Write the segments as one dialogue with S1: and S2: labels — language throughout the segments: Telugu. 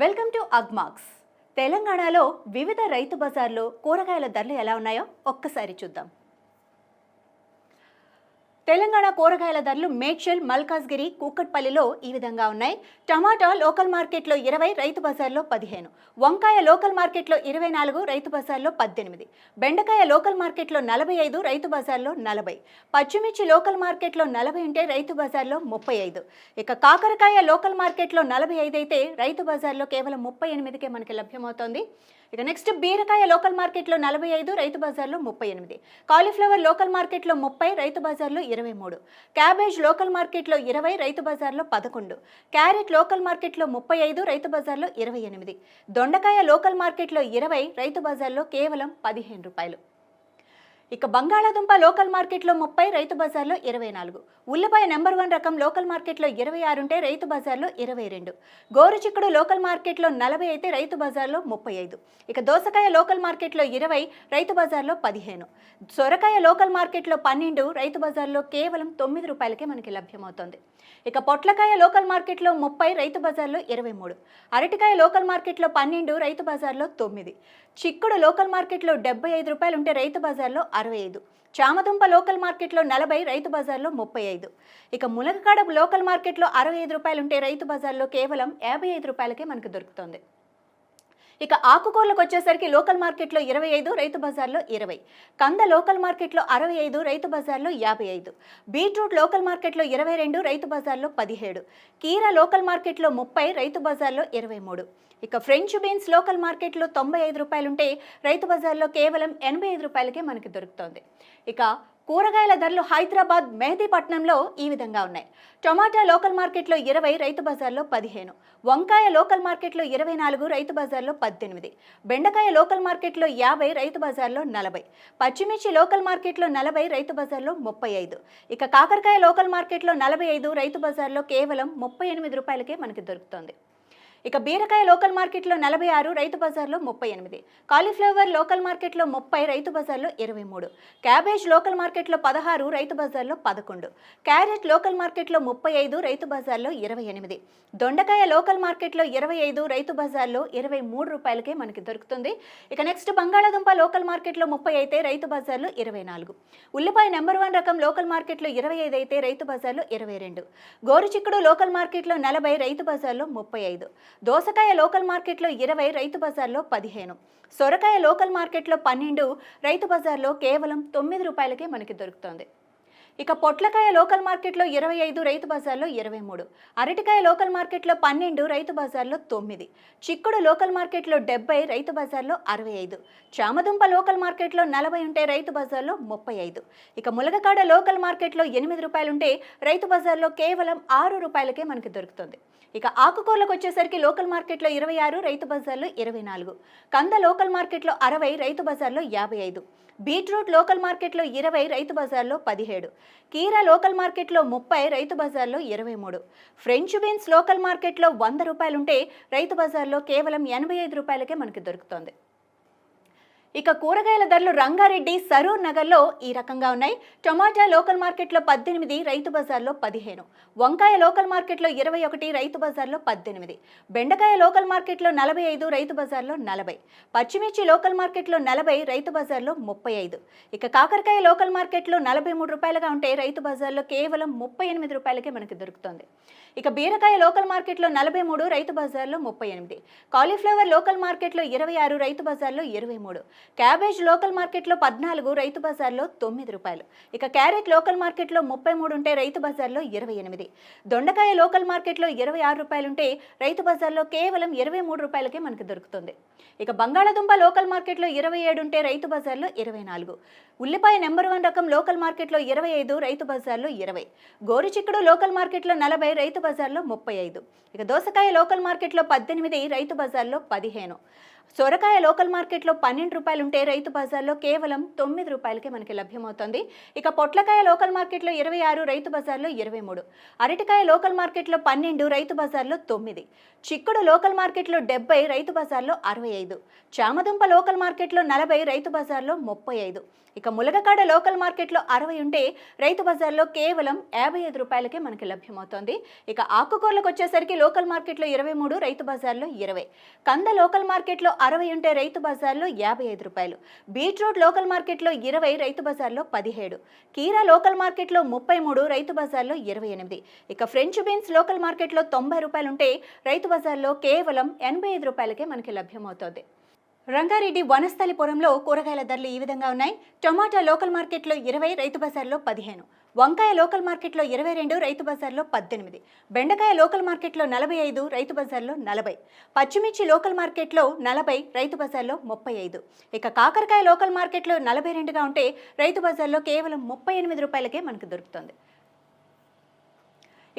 S1: Welcome to Agmax. తెలంగాణలో వివిధ రైతు బజార్లో కూరగాయల ధరలు ఎలా ఉన్నాయో ఒక్కసారి చూద్దాం. తెలంగాణ కూరగాయల ధరలు మేడ్చల్ మల్కాజ్గిరి కూకట్పల్లిలో ఈ విధంగా ఉన్నాయి. టమాటా లోకల్ మార్కెట్లో ఇరవై రైతు బజార్లో పదిహేను. వంకాయ లోకల్ మార్కెట్లో ఇరవై నాలుగు రైతు బజార్లో పద్దెనిమిది. బెండకాయ లోకల్ మార్కెట్లో నలభై ఐదు రైతు బజార్లో నలభై. పచ్చిమిర్చి లోకల్ మార్కెట్లో నలభై ఉంటే రైతు బజార్లో ముప్పై ఐదు. ఇక కాకరకాయ లోకల్ మార్కెట్లో నలభై ఐదు అయితే రైతు బజార్లో కేవలం ముప్పై ఎనిమిదికే మనకి లభ్యమవుతోంది. ఇక నెక్స్ట్ బీరకాయ లోకల్ మార్కెట్లో నలభై ఐదు రైతు బజార్లో ముప్పై ఎనిమిది. కాలీఫ్లవర్ లోకల్ మార్కెట్లో ముప్పై రైతు బజార్లో ఇరవై మూడు. క్యాబేజ్ లోకల్ మార్కెట్లో ఇరవై రైతు బజార్లో పదకొండు. క్యారెట్ లోకల్ మార్కెట్లో ముప్పై ఐదు రైతు బజార్లో ఇరవై ఎనిమిది. దొండకాయ లోకల్ మార్కెట్లో ఇరవై రైతు బజార్లో కేవలం పదిహేను రూపాయలు. ఇక బంగాళాదుంప లోకల్ మార్కెట్లో ముప్పై రైతు బజార్లో ఇరవై నాలుగు. ఉల్లిపాయ నెంబర్ వన్ రకం లోకల్ మార్కెట్లో ఇరవై ఆరుంటే రైతు బజార్లో ఇరవై రెండు. గోరుచిక్కుడు లోకల్ మార్కెట్లో నలభై అయితే రైతు బజార్లో ముప్పై ఐదు. ఇక దోసకాయ లోకల్ మార్కెట్లో ఇరవై రైతు బజార్లో పదిహేను. సొరకాయ లోకల్ మార్కెట్లో పన్నెండు రైతు బజార్లో కేవలం తొమ్మిది రూపాయలకే మనకి లభ్యమవుతోంది. ఇక పొట్లకాయ లోకల్ మార్కెట్లో ముప్పై రైతు బజార్లో ఇరవై మూడు. అరటికాయ లోకల్ మార్కెట్లో పన్నెండు రైతు బజార్లో తొమ్మిది. చిక్కుడు లోకల్ మార్కెట్లో డెబ్బై ఐదు రూపాయలు ఉంటే రైతు బజార్లో అరవై ఐదు. చామదుంప లోకల్ మార్కెట్లో నలభై రైతు బజార్లో ముప్పై ఐదు. ఇక మునగకాడ లోకల్ మార్కెట్లో అరవై ఐదు రూపాయలు ఉంటే రైతు బజార్లో కేవలం యాభై ఐదు రూపాయలకే మనకు దొరుకుతుంది. ఇక ఆకుకూరలకు వచ్చేసరికి లోకల్ మార్కెట్లో ఇరవై ఐదు రైతు బజార్లో ఇరవై. కంద లోకల్ మార్కెట్లో అరవై ఐదు రైతు బజార్లో యాభై ఐదు. బీట్రూట్ లోకల్ మార్కెట్లో ఇరవై రెండు రైతు బజార్లో పదిహేడు. కీర లోకల్ మార్కెట్లో ముప్పై రైతు బజార్లో ఇరవై మూడు. ఇక ఫ్రెంచ్ బీన్స్ లోకల్ మార్కెట్లో తొంభై ఐదు రూపాయలుంటే రైతు బజార్లో కేవలం ఎనభై ఐదు రూపాయలకే మనకి దొరుకుతోంది. ఇక కూరగాయల ధరలు హైదరాబాద్ మెహదీపట్నంలో ఈ విధంగా ఉన్నాయి. టొమాటో లోకల్ మార్కెట్లో ఇరవై రైతు బజార్లో పదిహేను. వంకాయ లోకల్ మార్కెట్లో ఇరవై నాలుగు రైతు బజార్లో పద్దెనిమిది. బెండకాయ లోకల్ మార్కెట్లో యాభై రైతు బజార్లో నలభై. పచ్చిమిర్చి లోకల్ మార్కెట్లో నలభై రైతు బజార్లో ముప్పై ఐదు. ఇక కాకరకాయ లోకల్ మార్కెట్లో నలభై ఐదు రైతు బజార్లో కేవలం ముప్పై ఎనిమిది రూపాయలకే మనకి దొరుకుతుంది. ఇక బీరకాయ లోకల్ మార్కెట్లో నలభై ఆరు రైతు బజార్లో ముప్పై ఎనిమిది. కాలీఫ్లవర్ లోకల్ మార్కెట్లో ముప్పై రైతు బజార్లో ఇరవై మూడు. క్యాబేజ్ లోకల్ మార్కెట్లో పదహారు రైతు బజార్లో పదకొండు. క్యారెట్ లోకల్ మార్కెట్లో ముప్పై ఐదు రైతు బజార్లో ఇరవై ఎనిమిది. దొండకాయ లోకల్ మార్కెట్లో ఇరవై ఐదు రైతు బజార్లో ఇరవై మూడు రూపాయలకే మనకి దొరుకుతుంది. ఇక నెక్స్ట్ బంగాళాదుంప లోకల్ మార్కెట్లో ముప్పై అయితే రైతు బజార్లో ఇరవై నాలుగు. ఉల్లిపాయ నెంబర్ వన్ రకం లోకల్ మార్కెట్లో ఇరవై ఐదు అయితే రైతు బజార్లో ఇరవై రెండు. గోరుచిక్కుడు లోకల్ మార్కెట్లో నలభై రైతు బజార్లో ముప్పై ఐదు. దోసకాయ లోకల్ మార్కెట్లో ఇరవై రైతు బజార్లో పదిహేను. సొరకాయ లోకల్ మార్కెట్లో పన్నెండు రైతు బజార్లో కేవలం తొమ్మిది రూపాయలకే మనకి దొరుకుతుంది. ఇక పొట్లకాయ లోకల్ మార్కెట్లో ఇరవై ఐదు రైతు బజార్లో ఇరవై మూడు. అరటికాయ లోకల్ మార్కెట్లో పన్నెండు రైతు బజార్లో తొమ్మిది. చిక్కుడు లోకల్ మార్కెట్లో డెబ్బై రైతు బజార్లో అరవై ఐదు. చామదుంప లోకల్ మార్కెట్లో నలభై ఉంటే రైతు బజార్లో ముప్పై ఐదు. ఇక ములగకాడ లోకల్ మార్కెట్లో ఎనిమిది రూపాయలుంటే రైతు బజార్లో కేవలం ఆరు రూపాయలకే మనకి దొరుకుతుంది. ఇక ఆకుకూరలకు వచ్చేసరికి లోకల్ మార్కెట్లో ఇరవై ఆరు రైతు బజార్లో ఇరవై నాలుగు. కంద లోకల్ మార్కెట్లో అరవై రైతు బజార్లో యాభై ఐదు. బీట్రూట్ లోకల్ మార్కెట్లో ఇరవై రైతు బజార్లో పదిహేడు. కీరా లోకల్ మార్కెట్లో ముప్పై రైతు బజార్లో ఇరవై మూడు. ఫ్రెంచ్ బీన్స్ లోకల్ మార్కెట్లో వంద రూపాయలుంటే రైతు బజార్లో కేవలం ఎనభై ఐదు రూపాయలకే మనకి దొరుకుతోంది. ఇక కూరగాయల ధరలు రంగారెడ్డి సరూర్ నగర్లో ఈ రకంగా ఉన్నాయి. టొమాటా లోకల్ మార్కెట్లో పద్దెనిమిది రైతు బజార్లో పదిహేను. వంకాయ లోకల్ మార్కెట్లో ఇరవై ఒకటి రైతు బజార్లో పద్దెనిమిది. బెండకాయ లోకల్ మార్కెట్లో నలభై ఐదు రైతు బజార్లో నలభై. పచ్చిమిర్చి లోకల్ మార్కెట్లో నలభై రైతు బజార్లో ముప్పై ఐదు. ఇక కాకరకాయ లోకల్ మార్కెట్లో నలభై మూడు రూపాయలుగా ఉంటే రైతు బజార్లో కేవలం ముప్పై ఎనిమిది రూపాయలకే మనకి దొరుకుతుంది. ఇక బీరకాయ లోకల్ మార్కెట్లో నలభై మూడు రైతు బజార్లో ముప్పై ఎనిమిది. కాలీఫ్లవర్ లోకల్ మార్కెట్లో ఇరవై ఆరు రైతు బజార్లో ఇరవై మూడు. క్యాబేజ్ లోకల్ మార్కెట్లో పద్నాలుగు రైతు బజార్లో తొమ్మిది రూపాయలు. ఇక క్యారెట్ లోకల్ మార్కెట్లో ముప్పై మూడు ఉంటే రైతు బజార్లో ఇరవై ఎనిమిది. దొండకాయ లోకల్ మార్కెట్లో ఇరవై ఆరు రూపాయలుంటే రైతు బజార్లో కేవలం ఇరవై మూడు రూపాయలకే మనకు దొరుకుతుంది. ఇక బంగాళాదుంప లోకల్ మార్కెట్లో ఇరవై ఏడు ఉంటే రైతు బజార్లో ఇరవై నాలుగు. ఉల్లిపాయ నెంబర్ వన్ రకం లోకల్ మార్కెట్లో ఇరవై ఐదు రైతు బజార్లో ఇరవై. గోరుచిక్కుడు లోకల్ మార్కెట్లో నలభై రైతు బజార్లో ముప్పై ఐదు. ఇక దోసకాయ లోకల్ మార్కెట్లో పద్దెనిమిది రైతు బజార్లో పదిహేను. సొరకాయ లోకల్ మార్కెట్లో పన్నెండు రూపాయలు ఉంటే రైతు బజార్లో కేవలం తొమ్మిది రూపాయలకే మనకి లభ్యమవుతోంది. ఇక పొట్లకాయ లోకల్ మార్కెట్లో ఇరవై ఆరు రైతు బజార్లో ఇరవై మూడు. అరటికాయ లోకల్ మార్కెట్లో పన్నెండు రైతు బజార్లో తొమ్మిది. చిక్కుడు లోకల్ మార్కెట్లో డెబ్బై రైతు బజార్లో అరవై ఐదు. చామదుంప లోకల్ మార్కెట్లో నలభై రైతు బజార్లో ముప్పై ఐదు. ఇక ములగకాడ లోకల్ మార్కెట్లో అరవై ఉంటే రైతు బజార్లో కేవలం యాభై ఐదు రూపాయలకే మనకి లభ్యమవుతోంది. ఇక ఆకుకూరలకు వచ్చేసరికి లోకల్ మార్కెట్లో ఇరవై మూడు రైతు బజార్లో ఇరవై. కంద లోకల్ మార్కెట్లో అరవై ఉంటే రైతు బజార్లో యాభై ఐదు రూపాయలు. బీట్రూట్ లోకల్ మార్కెట్లో ఇరవై రైతు బజార్లో పదిహేడు. కీరా లోకల్ మార్కెట్లో ముప్పై మూడు రైతు బజార్లో ఇరవై ఎనిమిది. ఇక ఫ్రెంచ్ బీన్స్ లోకల్ మార్కెట్లో తొంభై రూపాయలు ఉంటే రైతు బజార్లో కేవలం ఎనభై ఐదు రూపాయలకే మనకి లభ్యమవుతుంది. రంగారెడ్డి వనస్థలిపురంలో కూరగాయల ధరలు ఈ విధంగా ఉన్నాయి. టమాటా లోకల్ మార్కెట్లో ఇరవై రైతు బజార్లో పదిహేను. వంకాయ లోకల్ మార్కెట్లో ఇరవై రెండు రైతు బజార్లో పద్దెనిమిది. బెండకాయ లోకల్ మార్కెట్లో నలభై ఐదు రైతు బజార్లో నలభై. పచ్చిమిర్చి లోకల్ మార్కెట్లో నలభై రైతు బజార్లో ముప్పై ఐదు. ఇక కాకరకాయ లోకల్ మార్కెట్లో నలభై రెండుగా ఉంటే రైతు బజార్లో కేవలం ముప్పై ఎనిమిది రూపాయలకే మనకు దొరుకుతుంది.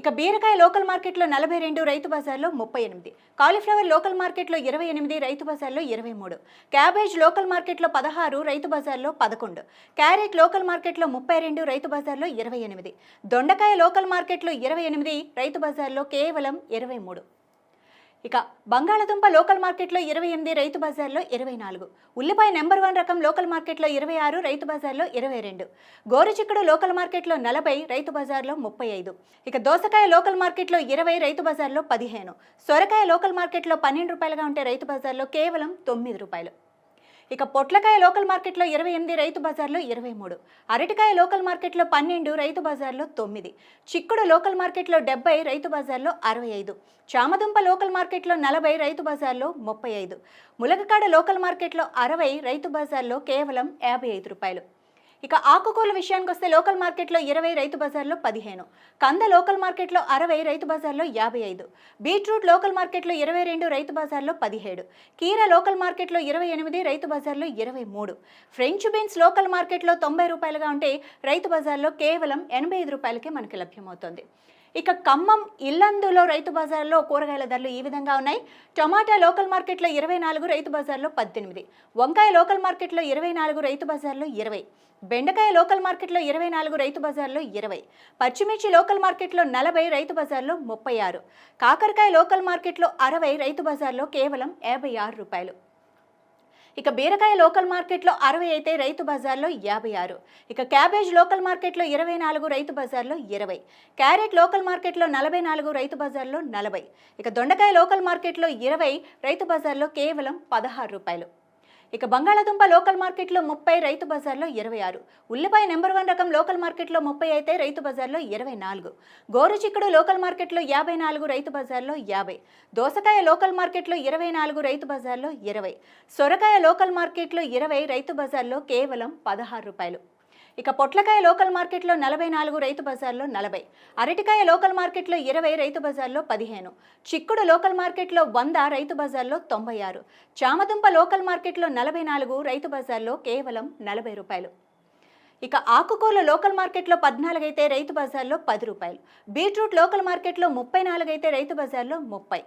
S1: ఇక బీరకాయ లోకల్ మార్కెట్లో నలభై రెండు రైతు బజార్లో ముప్పై ఎనిమిది. కాలీఫ్లవర్ లోకల్ మార్కెట్లో ఇరవై ఎనిమిది రైతు బజార్లో ఇరవై మూడు. క్యాబేజ్ లోకల్ మార్కెట్లో పదహారు రైతు బజార్లో పదకొండు. క్యారెట్ లోకల్ మార్కెట్లో ముప్పై రెండు రైతు బజార్లో ఇరవై ఎనిమిది. దొండకాయ లోకల్ మార్కెట్లో ఇరవై ఎనిమిది రైతు బజార్లో కేవలం ఇరవై మూడు. ఇక బంగాళదుంప లోకల్ మార్కెట్లో ఇరవై ఎనిమిది రైతు బజార్లో ఇరవై నాలుగు. ఉల్లిపాయ నెంబర్ వన్ రకం లోకల్ మార్కెట్లో ఇరవై ఆరు రైతు బజార్లో ఇరవై రెండు. గోరుచిక్కుడు లోకల్ మార్కెట్లో నలభై రైతు బజార్లో ముప్పై ఐదు. ఇక దోసకాయ లోకల్ మార్కెట్లో ఇరవై రైతు బజార్లో పదిహేను. సొరకాయ లోకల్ మార్కెట్లో పన్నెండు రూపాయలుగా ఉంటే రైతు బజార్లో కేవలం తొమ్మిది రూపాయలు. ఇక పొట్లకాయ లోకల్ మార్కెట్లో ఇరవై ఎనిమిది రైతు బజార్లో ఇరవై మూడు. అరటికాయ లోకల్ మార్కెట్లో పన్నెండు రైతు బజార్లో తొమ్మిది. చిక్కుడు లోకల్ మార్కెట్లో డెబ్బై రైతు బజార్లో అరవై ఐదు. చామదుంప లోకల్ మార్కెట్లో నలభై రైతు బజార్లో ముప్పై ఐదు. ములగకాడ లోకల్ మార్కెట్లో అరవై రైతు బజార్లో కేవలం యాభై ఐదు రూపాయలు. ఇక ఆకుకూరల విషయానికి వస్తే లోకల్ మార్కెట్లో ఇరవై రైతు బజార్లో పదిహేను కంద లోకల్ మార్కెట్లో అరవై రైతు బజార్లో యాభై ఐదు బీట్రూట్ లోకల్ మార్కెట్లో ఇరవై రెండు రైతు బజార్లో పదిహేడు కీర లోకల్ మార్కెట్లో ఇరవై ఎనిమిది రైతు బజార్లో ఇరవై మూడు. ఫ్రెంచ్ బీన్స్ లోకల్ మార్కెట్లో తొంభై రూపాయలుగా ఉంటే రైతు బజార్లో కేవలం ఎనభై ఐదు రూపాయలకే మనకి లభ్యమవుతుంది. ఇక ఖమ్మం ఇల్లందులో రైతు బజార్లో కూరగాయల ధరలు ఈ విధంగా ఉన్నాయి. టమాటా లోకల్ మార్కెట్లో ఇరవై నాలుగు రైతు బజార్లో పద్దెనిమిది. వంకాయ లోకల్ మార్కెట్లో ఇరవై నాలుగు రైతు బజార్లో ఇరవై. బెండకాయ లోకల్ మార్కెట్లో ఇరవై నాలుగు రైతు బజార్లో ఇరవై. పచ్చిమిర్చి లోకల్ మార్కెట్లో నలభై రైతు బజార్లో ముప్పై ఆరు. కాకరకాయ లోకల్ మార్కెట్లో అరవై రైతు బజార్లో కేవలం యాభై ఆరు రూపాయలు. ఇక బీరకాయ లోకల్ మార్కెట్లో అరవై అయితే రైతు బజార్లో యాభై ఆరు. ఇక క్యాబేజ్ లోకల్ మార్కెట్లో ఇరవై నాలుగు రైతు బజార్లో ఇరవై. క్యారెట్ లోకల్ మార్కెట్లో నలభై నాలుగు రైతు బజార్లో నలభై. ఇక దొండకాయ లోకల్ మార్కెట్లో ఇరవై రైతు బజార్లో కేవలం పదహారు రూపాయలు. ఇక బంగాళాదుంప లోకల్ మార్కెట్లో ముప్పై రైతు బజార్లో ఇరవై ఆరు. ఉల్లిపాయ నెంబర్ వన్ రకం లోకల్ మార్కెట్లో ముప్పై అయితే రైతు బజార్లో ఇరవై నాలుగు. గోరుచిక్కుడు లోకల్ మార్కెట్లో యాభై నాలుగు రైతు బజార్లో యాభై. దోసకాయ లోకల్ మార్కెట్లో ఇరవై నాలుగు రైతు బజార్లో ఇరవై. సొరకాయ లోకల్ మార్కెట్లో ఇరవై రైతు బజార్లో కేవలం పదహారు రూపాయలు. ఇక పొట్లకాయ లోకల్ మార్కెట్లో నలభై నాలుగు రైతు బజార్లో నలభై. అరటికాయ లోకల్ మార్కెట్లో ఇరవై రైతు బజార్లో పదిహేను. చిక్కుడు లోకల్ మార్కెట్లో వంద రైతు బజార్లో తొంభై ఆరు. చామదుంప లోకల్ మార్కెట్లో నలభై నాలుగు రైతు బజార్లో కేవలం నలభై రూపాయలు. ఇక ఆకుకూరల లోకల్ మార్కెట్లో పద్నాలుగు అయితే రైతు బజార్లో పది రూపాయలు. బీట్రూట్ లోకల్ మార్కెట్లో ముప్పై నాలుగు అయితే రైతు బజార్లో ముప్పై.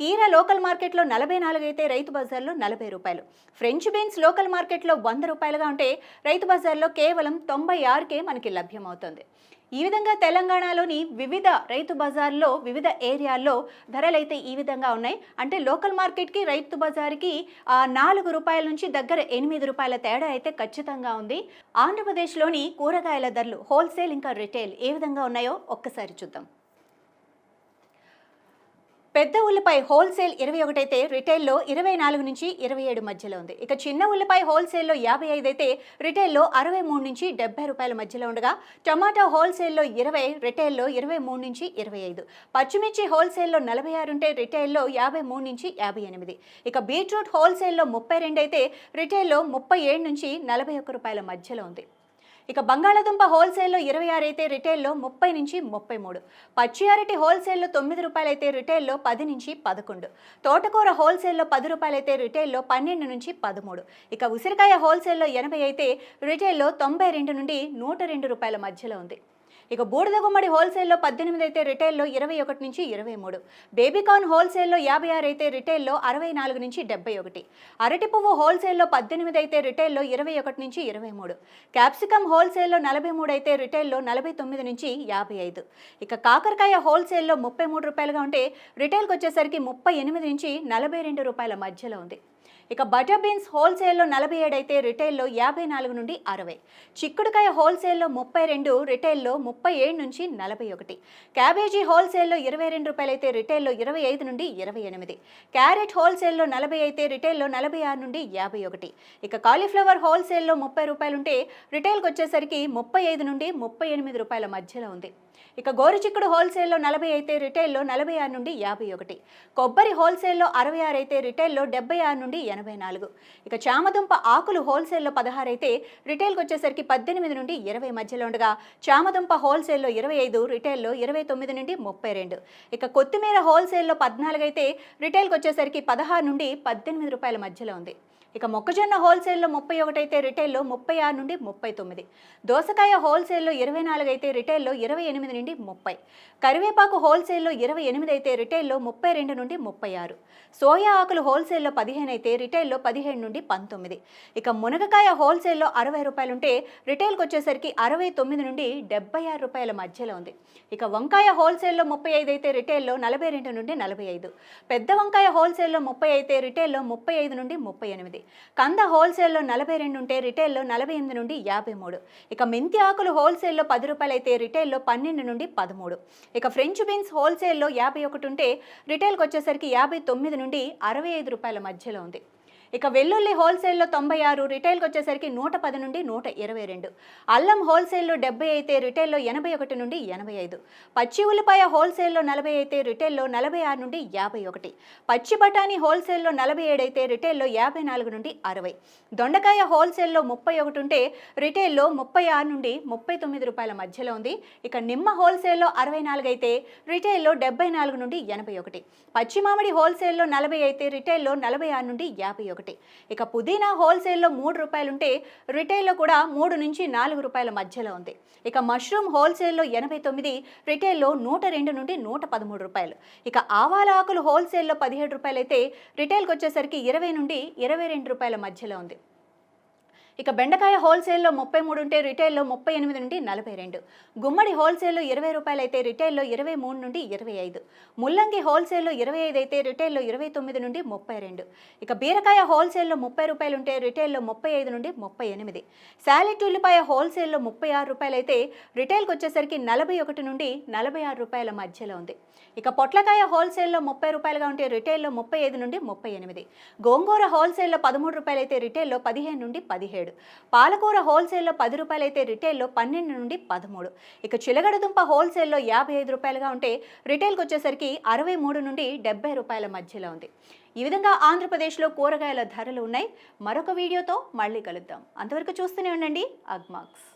S1: కీర లోకల్ మార్కెట్లో నలభై నాలుగు అయితే రైతు బజార్లో నలభై రూపాయలు. ఫ్రెంచ్ బీన్స్ లోకల్ మార్కెట్లో వంద రూపాయలుగా ఉంటే రైతు బజార్లో కేవలం తొంభై ఆరుకే మనకి లభ్యమవుతుంది. ఈ విధంగా తెలంగాణలోని వివిధ రైతు బజార్లో వివిధ ఏరియాల్లో ధరలైతే ఈ విధంగా ఉన్నాయి. అంటే లోకల్ మార్కెట్కి రైతు బజార్కి నాలుగు రూపాయల నుంచి దగ్గర ఎనిమిది రూపాయల తేడా అయితే ఖచ్చితంగా ఉంది. ఆంధ్రప్రదేశ్లోని కూరగాయల ధరలు హోల్సేల్ ఇంకా రిటైల్ ఏ విధంగా ఉన్నాయో ఒక్కసారి చూద్దాం. పెద్ద ఉల్లిపాయ హోల్సేల్ ఇరవై ఒకటి అయితే రిటైల్లో ఇరవై నాలుగు నుంచి ఇరవై ఏడు మధ్యలో ఉంది. ఇక చిన్న ఉల్లిపాయ హోల్సేల్లో యాభై ఐదు అయితే రిటైల్లో అరవై మూడు నుంచి డెబ్బై రూపాయల మధ్యలో ఉండగా టమాటా హోల్సేల్లో ఇరవై రిటైల్లో ఇరవై మూడు నుంచి ఇరవై ఐదు. పచ్చిమిర్చి హోల్సేల్లో నలభై ఆరు ఉంటే రిటైల్లో యాభై మూడు నుంచి యాభై ఎనిమిది. ఇక బీట్రూట్ హోల్సేల్లో ముప్పై రెండు అయితే రిటైల్లో ముప్పై ఏడు నుంచి నలభై ఒక్క రూపాయల మధ్యలో ఉంది. ఇక బంగాళాదుంప హోల్సేల్లో ఇరవై ఆరు అయితే రిటైల్లో ముప్పై నుంచి ముప్పై మూడు. పచ్చి అరటి హోల్సేల్లో తొమ్మిది రూపాయలు అయితే రిటైల్లో పది నుంచి పదకొండు. తోటకూర హోల్సేల్లో పది రూపాయలు అయితే రిటైల్లో పన్నెండు నుంచి పదమూడు. ఇక ఉసిరికాయ హోల్సేల్లో ఎనభై అయితే రిటైల్లో తొంభై రెండు నుండి నూట రెండు రూపాయల మధ్యలో ఉంది. ఇక బూడిద గుమ్మడి హోల్సేల్లో పద్దెనిమిది అయితే రిటైల్లో ఇరవై ఒకటి నుంచి ఇరవై మూడు. బేబీకార్న్ హోల్సేల్లో యాభై ఆరు అయితే రిటైల్లో అరవై నాలుగు నుంచి డెబ్బై ఒకటి. అరటి పువ్వు హోల్సేల్లో పద్దెనిమిది అయితే రిటైల్లో ఇరవై ఒకటి నుంచి ఇరవై మూడు. క్యాప్సికమ్ హోల్సేల్లో నలభై మూడు అయితే రిటైల్లో నలభై తొమ్మిది నుంచి యాభై ఐదు. ఇక కాకరకాయ హోల్సేల్లో ముప్పై మూడు రూపాయలుగా ఉంటే రిటైల్కి వచ్చేసరికి ముప్పై ఎనిమిది నుంచి నలభై రెండు రూపాయల మధ్యలో ఉంది. ఇక బటర్ బీన్స్ హోల్సేల్లో నలభై ఏడు అయితే రిటైల్లో యాభై నాలుగు నుండి అరవై. చిక్కుడుకాయ హోల్సేల్లో ముప్పై రెండు రిటైల్లో ముప్పై ఏడు నుంచి నలభై ఒకటి. క్యాబేజీ హోల్సేల్లో ఇరవై రెండు రూపాయలు అయితే రిటైల్లో ఇరవై ఐదు నుండి ఇరవై ఎనిమిది. క్యారెట్ హోల్సేల్లో నలభై అయితే రిటైల్లో నలభై ఆరు నుండి యాభై ఒకటి. ఇక కాలీఫ్లవర్ హోల్సేల్లో ముప్పై రూపాయలు ఉంటే రిటైల్కి వచ్చేసరికి ముప్పై ఐదు నుండి ముప్పై ఎనిమిది రూపాయల మధ్యలో ఉంది. ఇక గోరుచిక్కుడు హోల్సేల్లో నలభై అయితే రిటైల్లో నలభై ఆరు నుండి యాభై ఒకటి. కొబ్బరి హోల్సేల్లో అరవై ఆరు అయితే రిటైల్లో డెబ్బై ఆరు నుండి ఎనభై నాలుగు. ఇక చామదుంప ఆకులు హోల్సేల్లో పదహారు అయితే రిటైల్కి వచ్చేసరికి పద్దెనిమిది నుండి ఇరవై మధ్యలో ఉండగా చామదుంప హోల్సేల్లో ఇరవై ఐదు రిటైల్లో ఇరవై తొమ్మిది నుండి ముప్పై రెండు. ఇక కొత్తిమీర హోల్సేల్లో పద్నాలుగు అయితే రిటైల్కి వచ్చేసరికి పదహారు నుండి పద్దెనిమిది రూపాయల మధ్యలో ఉంది. ఇక మొక్కజొన్న హోల్సేల్లో ముప్పై ఒకటి అయితే రిటైల్లో ముప్పై ఆరు నుండి ముప్పై తొమ్మిది. దోసకాయ హోల్సేల్లో ఇరవై నాలుగు అయితే రిటైల్లో ఇరవై ఎనిమిది నుండి ముప్పై. కరివేపాకు హోల్సేల్లో ఇరవై ఎనిమిది అయితే రిటైల్లో ముప్పై రెండు నుండి ముప్పై ఆరు. సోయా ఆకులు హోల్సేల్లో పదిహేను అయితే రిటైల్లో పదిహేను నుండి పంతొమ్మిది. ఇక మునగకాయ హోల్సేల్లో అరవై రూపాయలుంటే రిటైల్కి వచ్చేసరికి అరవై తొమ్మిది నుండి డెబ్బై ఆరు రూపాయల మధ్యలో ఉంది. ఇక వంకాయ హోల్సేల్లో ముప్పై ఐదు అయితే రిటైల్లో నలభై రెండు నుండి నలభై ఐదు. పెద్ద వంకాయ హోల్సేల్లో ముప్పై అయితే రిటైల్లో ముప్పై ఐదు నుండి ముప్పై ఎనిమిది. కంద హోల్సేల్లో నలభై రెండు ఉంటే రిటైల్లో నలభై ఎనిమిది నుండి యాభై మూడు. ఇక మెంతి ఆకులు హోల్సేల్లో పది రూపాయలు అయితే రిటైల్లో పన్నెండు నుండి పదమూడు. ఇక ఫ్రెంచ్ బీన్స్ హోల్సేల్లో యాభై ఒకటి ఉంటే రిటైల్కి వచ్చేసరికి యాభై తొమ్మిది నుండి అరవై ఐదు రూపాయల మధ్యలో ఉంది. ఇక వెల్లుల్లి హోల్సేల్లో తొంభై ఆరు రిటైల్కి వచ్చేసరికి నూట పది నుండి నూట ఇరవై రెండు. అల్లం హోల్సేల్లో డెబ్బై అయితే రిటైల్లో ఎనభై ఒకటి నుండి ఎనభై ఐదు. పచ్చి ఉల్లిపాయ హోల్సేల్లో నలభై అయితే రిటైల్లో నలభై ఆరు నుండి యాభై ఒకటి. పచ్చి బఠానీ హోల్సేల్లో నలభై ఏడు అయితే రిటైల్లో యాభై నాలుగు నుండి అరవై. దొండకాయ హోల్సేల్లో ముప్పై ఒకటి ఉంటే రిటైల్లో ముప్పై ఆరు నుండి ముప్పై తొమ్మిది రూపాయల మధ్యలో ఉంది. ఇక నిమ్మ హోల్సేల్లో అరవై నాలుగు అయితే రిటైల్లో డెబ్బై నాలుగు నుండి ఎనభై ఒకటి. పచ్చి మామిడి హోల్సేల్లో నలభై అయితే రిటైల్లో నలభై ఆరు నుండి యాభై ఒకటి. ఇక పుదీనా హోల్సేల్లో మూడు రూపాయలుంటే రిటైల్లో కూడా మూడు నుంచి నాలుగు రూపాయల మధ్యలో ఉంది. ఇక మష్రూమ్ హోల్సేల్లో ఎనభై తొమ్మిది రిటైల్లో నూట రెండు నుండి నూట పదమూడు రూపాయలు. ఇక ఆవాల ఆకులు హోల్సేల్లో పదిహేడు రూపాయలైతే రిటైల్కి వచ్చేసరికి ఇరవై నుండి ఇరవై రెండు రూపాయల మధ్యలో ఉంది. ఇక బెండకాయ హోల్సేల్లో ముప్పై మూడు ఉంటే రిటైల్లో ముప్పై ఎనిమిది నుండి నలభై రెండు. గుమ్మడి హోల్సేల్లో ఇరవై రూపాయలు అయితే రిటైల్లో ఇరవై మూడు నుండి ఇరవై ఐదు. ముల్లంగి హోల్సేల్లో ఇరవై ఐదు అయితే రిటైల్లో ఇరవై తొమ్మిది నుండి ముప్పై రెండు. ఇక బీరకాయ హోల్సేల్లో ముప్పై రూపాయలు ఉంటే రిటైల్లో ముప్పై ఐదు నుండి ముప్పై ఎనిమిది. శాలెట్ ఉల్లిపాయ హోల్సేల్లో ముప్పై ఆరు రూపాయలు అయితే రిటైల్కి వచ్చేసరికి నలభై ఒకటి నుండి నలభై ఆరు రూపాయల మధ్యలో ఉంది. ఇక పొట్లకాయ హోల్సేల్లో ముప్పై రూపాయలుగా ఉంటే రిటైల్లో ముప్పై ఐదు నుండి ముప్పై ఎనిమిది. గోంగూర హోల్సేల్లో పదమూడు రూపాయలు అయితే రిటైల్లో పదిహేను నుండి పదిహేడు. పాలకూర హోల్సేల్లో పది రూపాయలైతే రిటైల్లో పన్నెండు నుండి పదమూడు. ఇక చిలగడ దుంప హోల్సేల్లో యాభై ఐదు రూపాయలుగా ఉంటే రిటైల్కి వచ్చేసరికి అరవై మూడు నుండి డెబ్బై రూపాయల మధ్యలో ఉంది. ఈ విధంగా ఆంధ్రప్రదేశ్లో కూరగాయల ధరలు ఉన్నాయి. మరొక వీడియోతో మళ్ళీ కలుద్దాం. అంతవరకు చూస్తూనే ఉండండి. అగ్మాక్స్